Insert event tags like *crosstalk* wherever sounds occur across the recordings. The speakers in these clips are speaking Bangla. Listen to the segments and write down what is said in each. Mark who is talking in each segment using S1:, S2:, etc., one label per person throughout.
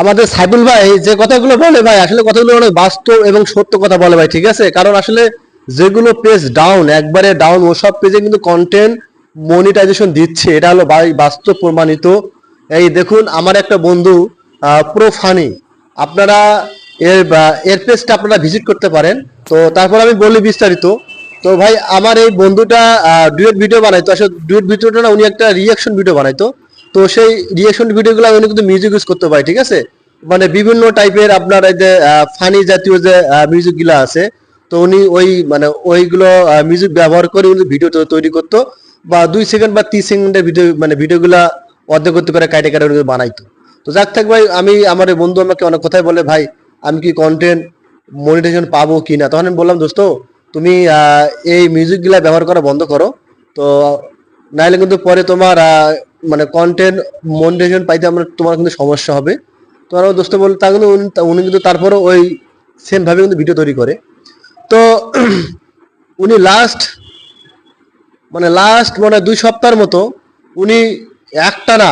S1: আমাদের সাইবুল ভাই, যে কথাগুলো বলে ভাই, আসলে কথাগুলো অনেক বাস্তব এবং সত্য কথা বলে ভাই, ঠিক আছে? কারণ আসলে যেগুলো পেজ ডাউন একবারে ডাউন ওসব পেজে কিন্তু কন্টেন্ট মনিটাইজেশন দিচ্ছে। এটা হলো ভাই বাস্তব প্রমাণিত। এই দেখুন, আমার একটা বন্ধু প্রো ফানি আপনারা এর এর পেজটা আপনারা ভিজিট করতে পারেন। তো তারপর আমি বলি বিস্তারিত। তো ভাই, আমার এই বন্ধুটা ডুয়েট ভিডিও বানাইতো। আসলে ডুয়েট ভিডিওটা না, উনি একটা রিয়াকশন ভিডিও বানাইতো। তো সেই রিয়াকশন ভিডিওগুলো উনি কিন্তু মিউজিক ইউজ করতে পারে, ঠিক আছে? মানে বিভিন্ন টাইপের আপনার এই যে ফানি জাতীয় যে মিউজিকগুলো আছে, তো উনি ওই মানে ওইগুলো মিউজিক ব্যবহার করে উনি ভিডিও তৈরি করতো বা দুই সেকেন্ড বা তিন সেকেন্ডের ভিডিও মানে ভিডিওগুলা অর্ধেক করতে করে কাইটে কাটে উনি বানাইতো। তো যাক, থাক ভাই, আমি, আমার বন্ধু আমাকে অনেক কথাই বলে, ভাই, আমি কি কন্টেন্ট মনিটাইজেশন পাবো কি না? তখন আমি বললাম, দোস্ত, তুমি এই মিউজিকগুলা ব্যবহার করা বন্ধ করো। তো নাহলে কিন্তু পরে তোমার মানে কন্টেন্ট মনিটাইজেশন পাইতে আমরা তোমার কিন্তু সমস্যা হবে। তো আমার দোস্ত বল তা কিন্তু উনি কিন্তু তারপরে ওই সেম ভাবে কিন্তু ভিডিও তৈরি করে। তো *clears throat* উনি লাস্ট মানে লাস্ট মানে দুই সপ্তাহের মতো উনি একটানা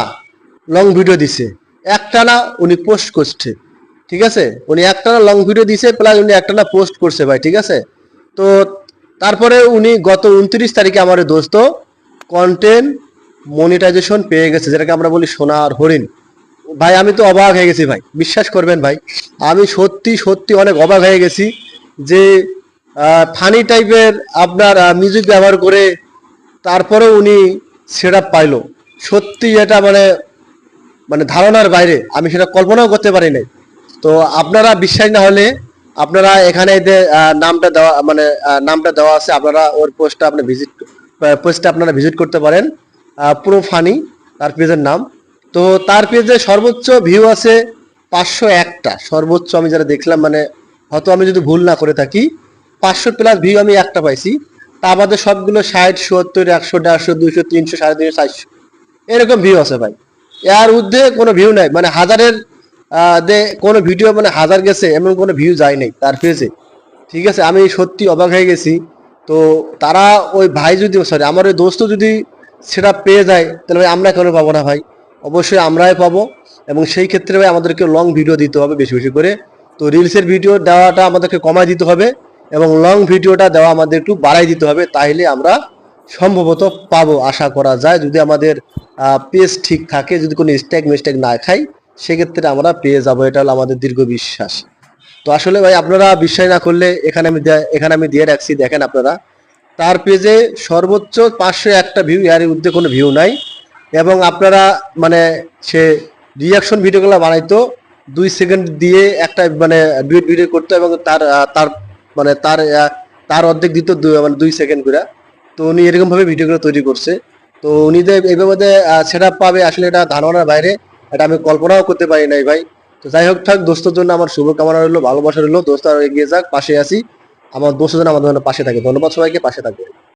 S1: লং ভিডিও দিছে। একটানা উনি পোস্ট করছে। ঠিক আছে? উনি একটানা লং ভিডিও দিছে প্লাস উনি একটানা পোস্ট করছে ভাই, ঠিক আছে? তো তারপরে উনি গত উনত্রিশ তারিখে আমার দোস্ত কন্টেন্ট মনিটাইজেশন পেয়ে গেছে, যেটাকে আমরা বলি সোনার হরিণ। ভাই, আমি তো অবাক হয়ে গেছি ভাই, বিশ্বাস করবেন ভাই, আমি সত্যি সত্যি অনেক অবাক হয়ে গেছি যে ফানি টাইপের আপনার মিউজিক ব্যবহার করে তারপরে উনি সেটা পাইলো। সত্যি এটা মানে মানে ধারণার বাইরে, আমি সেটা কল্পনাও করতে পারি নাই। তো আপনারা বিশ্বাস না হলে আপনারা এখানে যে নামটা দেওয়া মানে নামটা দেওয়া আছে, আপনারা ওর পোস্টটা আপনি ভিজিট পোস্টটা আপনারা ভিজিট করতে পারেন। পুরো ফানি, তার পেজের নাম। তো তার পেজে সর্বোচ্চ ভিউ আছে পাঁচশো একটা। সর্বোচ্চ আমি যারা দেখলাম মানে হয়তো আমি যদি ভুল না করে থাকি, পাঁচশো প্লাস ভিউ আমি একটা পাইছি। তা বাদে সবগুলো ষাট, সত্তর, একশো, দেড়শো, দুইশো, তিনশো, সাড়ে তিনশো, চারশো। এরকম ভিউ আছে ভাই। এর ঊর্ধ্বে কোনো ভিউ নাই। মানে হাজারের দে কোনো ভিডিও মানে হাজার গেছে, এমন কোনো ভিউ যায় নাই তার পেজে। ঠিক আছে? আমি সত্যি অবাক হয়ে গেছি। তো তারা ওই ভাই যদি সরি আমার ওই দোস্ত যদি সেটা পেয়ে যায়, তাহলে ভাই আমরা কেন পাবো না ভাই? অবশ্যই আমরাই পাবো এবং সেই ক্ষেত্রে ভাই আমাদেরকে লং ভিডিও দিতে হবে বেশি বেশি করে। তো রিলসের ভিডিও দেওয়াটা আমাদেরকে কমাই দিতে হবে এবং লং ভিডিওটা দেওয়া আমাদের একটু বাড়াই দিতে হবে তাহলে আমরা সম্ভবত পাবো, আশা করা যায়। যদি আমাদের পেজ ঠিক থাকে, যদি কোনো স্ট্যাক মিস্টেক না খাই, সেক্ষেত্রে আমরা পেয়ে যাব, এটা হলো আমাদের দীর্ঘ বিশ্বাস। তো আসলে ভাই আপনারা বিশ্বাস না করলে এখানে আমি এখানে আমি দিয়ে রাখছি, দেখেন আপনারা। তার পেজে সর্বোচ্চ পাঁচশো একটা ভিউ এর ঊর্ধ্বে কোনো ভিউ নাই। এবং আপনারা মানে সে রিয়াকশন ভিডিওগুলো বানাইতো, দুই সেকেন্ড দিয়ে একটা মানে ডুয়েট ভিডিও করতো এবং তার তার মানে তার তার অর্ধেক দিত মানে দুই সেকেন্ড করে। তো উনি এরকমভাবে ভিডিওগুলো তৈরি করছে। তো উনি যে এইভাবে সেট আপ পাবে, আসলে এটা ধারণার বাইরে। এটা আমি কল্পনাও করতে পারি নাই ভাই। তো যাই হোক, থাক, দোস্তর জন্য আমার শুভকামনা রইল, ভালোবাসা রইল। দোস্ত, আর এগিয়ে যাক, পাশে আছি। আমার দোষ যেন আমাদের পাশে থাকে। ধন্যবাদ সবাইকে পাশে থাকবে